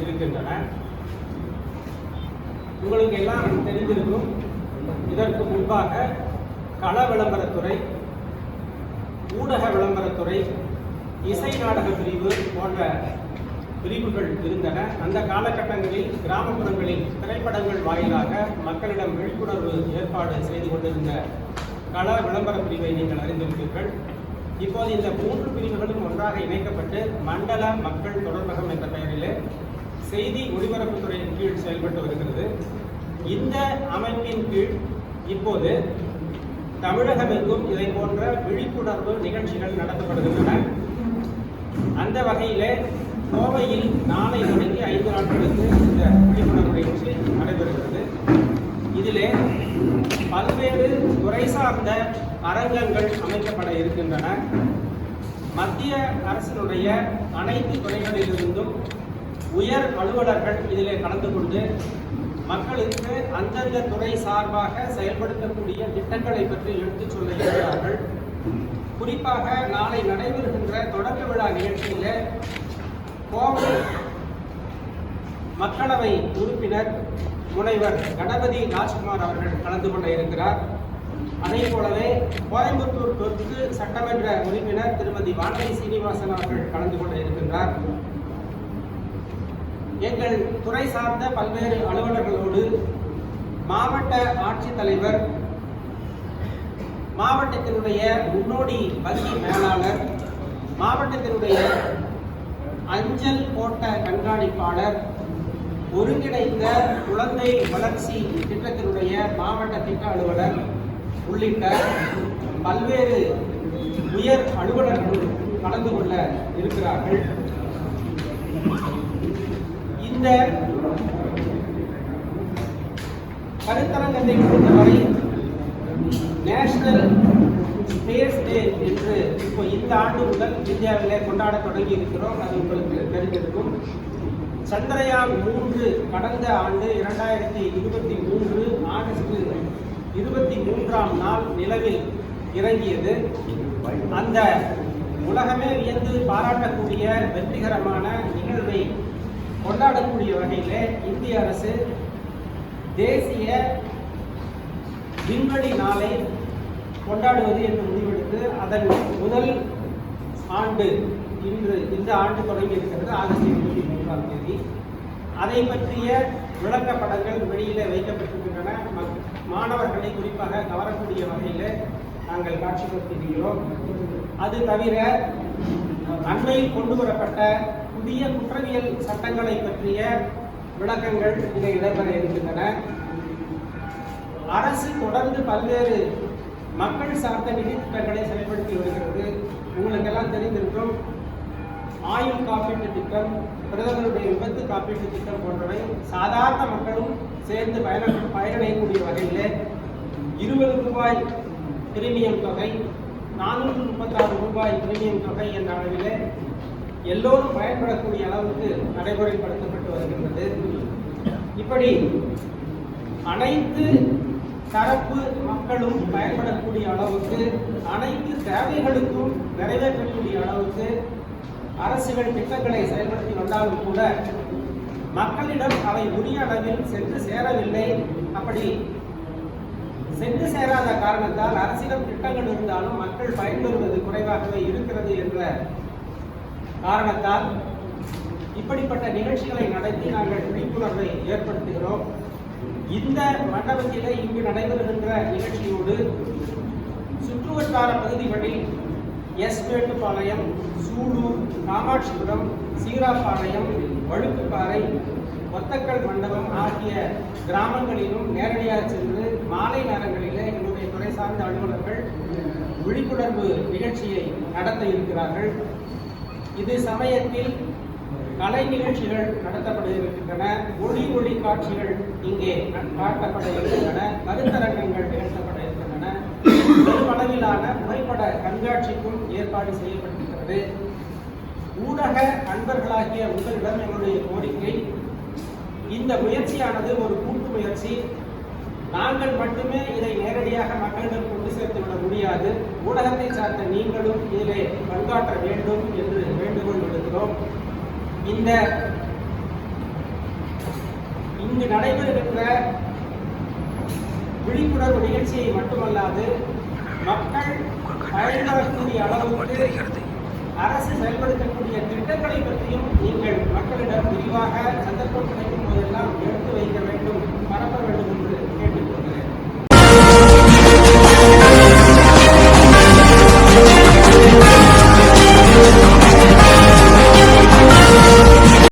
இருக்கின்றன. உங்களுக்கு எல்லாம் தெரிந்திருக்கும் இதற்கு முன்பாக கள விளம்பரத்துறை ஊடக விளம்பரத்துறை இசை நாடக பிரிவு போன்ற பிரிவுகள் இருந்தன. அந்த காலகட்டங்களில் கிராமப்புறங்களில் திரைப்படங்கள் வாயிலாக மக்களிடம் விழிப்புணர்வு ஏற்பாடு செய்து கொண்டிருந்த கள விளம்பர பிரிவை நீங்கள் அறிந்திருப்பீர்கள். இப்போது இந்த மூன்று பிரிவுகளும் ஒன்றாக இணைக்கப்பட்டு மண்டல மக்கள் தொடர்பகம் என்ற பெயரிலே செய்தி ஒலிபரப்புத்துறையின் கீழ் செயல்பட்டு வருகிறது. இந்த அமைப்பின் கீழ் இப்போது தமிழகமெங்கும் இதை போன்ற விழிப்புணர்வு நிகழ்ச்சிகள் நடத்தப்படுகின்றன. அந்த வகையிலே கோவையில் நாளை தொடங்கி ஐந்து நாட்களுக்கு இந்த விழிப்புணர்வு நிகழ்ச்சி நடைபெறுகிறது. இதிலே பல்வேறு துறை சார்ந்த அரங்கங்கள் அமைக்கப்பட இருக்கின்றன. மத்திய அரசினுடைய அனைத்து துறைகளிலிருந்தும் உயர் அலுவலர்கள் இதிலே கலந்து கொண்டு மக்களுக்கு அந்தந்த துறை சார்பாக செயல்படுத்தக்கூடிய திட்டங்களை பற்றி எடுத்துச் சொல்ல இருக்கிறார்கள். குறிப்பாக நாளை நடைபெறுகின்ற தொடக்க விழா நிகழ்ச்சியில கோவை மக்களவை உறுப்பினர் முனைவர் கணபதி ராஜ்குமார் அவர்கள் கலந்து கொள்ள இருக்கிறார். அதே போலவே கோயம்புத்தூர் தொற்கு சட்டமன்ற உறுப்பினர் திருமதி வானதி சீனிவாசன் அவர்கள் கலந்து கொள்ள இருக்கின்றார். எங்கள் துறை சார்ந்த பல்வேறு அலுவலர்களோடு மாவட்ட ஆட்சித்தலைவர் மாவட்டத்தினுடைய முன்னோடி வங்கி மேலாளர் மாவட்டத்தினுடைய அஞ்சல் கோட்ட கண்காணிப்பாளர் ஒருங்கிணைந்த குழந்தை வளர்ச்சி திட்டத்தினுடைய மாவட்ட திட்ட அலுவலர் உள்ளிட்ட பல்வேறு உயர் அலுவலர்கள் கலந்து கொள்ள இருக்கிறார்கள். இந்த கருத்தரங்கத்தை பொறுத்தவரை நேஷனல் ஸ்பேஸ் டே என்று இப்போ இந்த ஆண்டு முதல் இந்தியாவிலே கொண்டாட தொடங்கி இருக்கிறோம். அது உங்களுக்கு தெரிந்திருக்கும். சந்திரயான் மூன்று கடந்த ஆண்டு இரண்டாயிரத்தி இருபத்தி மூன்று ஆகஸ்ட் இருபத்தி மூன்றாம் நாள் நிலவில் இறங்கியது. அந்த உலகமே வியந்து பாராட்டக்கூடிய வெற்றிகரமான நிகழ்வை கொண்டாடக்கூடிய வகையிலே இந்திய அரசு தேசிய விண்வெளி நாளை கொண்டாடுவது என்று முடிவெடுத்து அதன் முதல் ஆண்டு இன்று இந்த ஆண்டு தொடங்கி இருக்கிறது ஆகஸ்ட் இருபத்தி மூன்றாம் தேதி. அதை பற்றிய விளக்கப்படங்கள் வெளியில் வைக்கப்பட்டிருக்கின்றன. மக்- மாணவர்களை குறிப்பாக கவரக்கூடிய வகையில் நாங்கள் காட்சிப்படுத்துகிறோம் அது தவிர அண்மையில் கொண்டு வரப்பட்ட புதிய குற்றவியல் சட்டங்களை பற்றிய விளக்கங்கள் இங்கே இடம்பெற இருக்கின்றன. அரசு தொடர்ந்து பல்வேறு மக்கள் சார்ந்த நிதி திட்டங்களை செயல்படுத்தி வருகிறது. உங்களுக்கெல்லாம் தெரிந்திருக்கும். ஆயுள் காப்பீட்டு திட்டம் பிரதமருடைய விபத்து காப்பீட்டு திட்டம் போன்றவை சாதாரண மக்களும் சேர்ந்து பயன பயனடையக்கூடிய வகையில் இருபது ரூபாய் பிரீமியம் தொகை நானூற்று முப்பத்தாறு ரூபாய் பிரீமியம் தொகை என்ற அளவில் எல்லோரும் பயன்படக்கூடிய அளவுக்கு நடைமுறைப்படுத்தப்பட்டு வருகின்றது. இப்படி அனைத்து தரப்பு மக்களும் பயன்படக்கூடிய அளவுக்கு அனைத்து தேவைகளுக்கும் நிறைவேற்றக்கூடிய அளவுக்கு அரசுகள் திட்டங்களை செயல்படுத்தி வந்தாலும் கூட மக்களிடம் அவை உரிய அளவில் சென்று சேரவில்லை. அப்படி சென்று சேராத காரணத்தால் அரசிடம் திட்டங்கள் இருந்தாலும் மக்கள் பயன்பெறுவது குறைவாகவே இருக்கிறது என்ற காரணத்தால் இப்படிப்பட்ட நிகழ்ச்சிகளை நடத்தி நாங்கள் விழிப்புணர்வை ஏற்படுத்துகிறோம். இந்த மண்டபத்திலே இங்கு நடைபெறுகின்ற நிகழ்ச்சியோடு சுற்றுவட்டார பகுதிகளில் எஸ்மேட்டுப்பாளையம் சூலூர் காமாட்சிபுரம் சீராப்பாளையம் வழுக்குப்பாறை ஒத்தக்கல் மண்டபம் ஆகிய கிராமங்களிலும் நேரடியாக சென்று மாலை நேரங்களிலே எங்களுடைய துறை சார்ந்த அலுவலர்கள் விழிப்புணர்வு நிகழ்ச்சியை நடத்த இருக்கிறார்கள். இது சமயத்தில் கலை நிகழ்ச்சிகள் நடத்தப்பட இருக்கின்றன ஒளி ஒளி காட்சிகள் இங்கே காட்டப்பட இருக்கின்றன. கருத்தரங்கங்கள் நிகழ்த்தப்பட இருக்கின்றன. அளவிலான புகைப்பட கண்காட்சிக்கும் ஏற்பாடு செய்யப்பட்டிருக்கிறது. ஊடக அன்பர்களாகிய உங்களிடம் என்னுடைய கோரிக்கை இந்த முயற்சியானது ஒரு கூட்டு முயற்சி. நாங்கள் மட்டுமே இதை நேரடியாக மக்களிடம் கொண்டு சேர்த்து விட முடியாது. ஊடகத்தை சார்ந்த நீங்களும் இதிலே பங்காற்ற வேண்டும் என்று வேண்டுகோள் விடுக்கிறோம். இந்த இங்கு நடைபெறுகின்ற விழிப்புணர்வு நிகழ்ச்சியை மட்டுமல்லாது மக்கள் பயன்படக்கூடிய அளவுக்கு அரசு செயல்படுத்தக்கூடிய திட்டங்களை பற்றியும் நீங்கள் மக்களிடம் விரிவாக சந்தர்ப்பம் கிடைக்கும் போதெல்லாம் எடுத்து வைக்க வேண்டும் பரப்ப வேண்டும் என்று